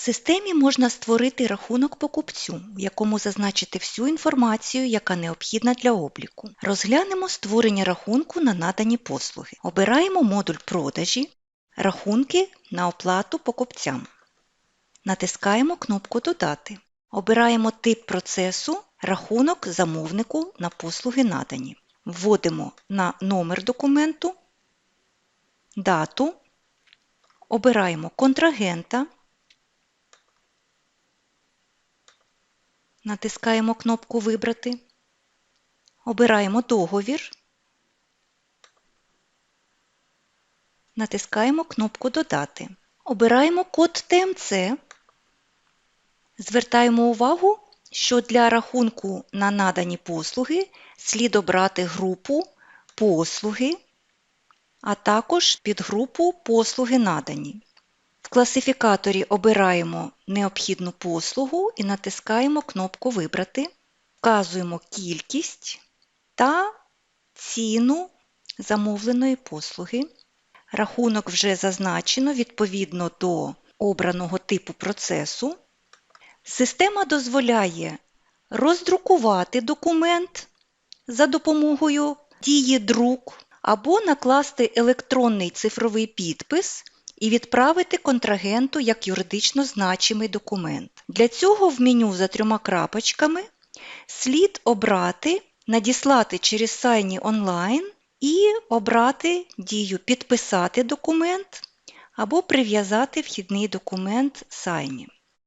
В системі можна створити рахунок покупцю, в якому зазначити всю інформацію, яка необхідна для обліку. Розглянемо створення рахунку на надані послуги. Обираємо модуль продажі, рахунки на оплату покупцям. Натискаємо кнопку Додати. Обираємо тип процесу рахунок замовнику на послуги надані. Вводимо на номер документу, дату, обираємо контрагента, натискаємо кнопку Вибрати, обираємо договір, натискаємо кнопку Додати. Обираємо код ТМЦ. Звертаємо увагу, що для рахунку на надані послуги слід обрати групу послуги, а також підгрупу послуги надані. Класифікаторі обираємо необхідну послугу і натискаємо кнопку Вибрати, вказуємо кількість та ціну замовленої послуги. Рахунок вже зазначено відповідно до обраного типу процесу. Система дозволяє роздрукувати документ за допомогою дії друк або накласти електронний цифровий підпис і відправити контрагенту як юридично значимий документ. Для цього в меню за трьома крапочками слід обрати Надіслати через Сайні онлайн і обрати дію Підписати документ або прив'язати вхідний документ Сайні.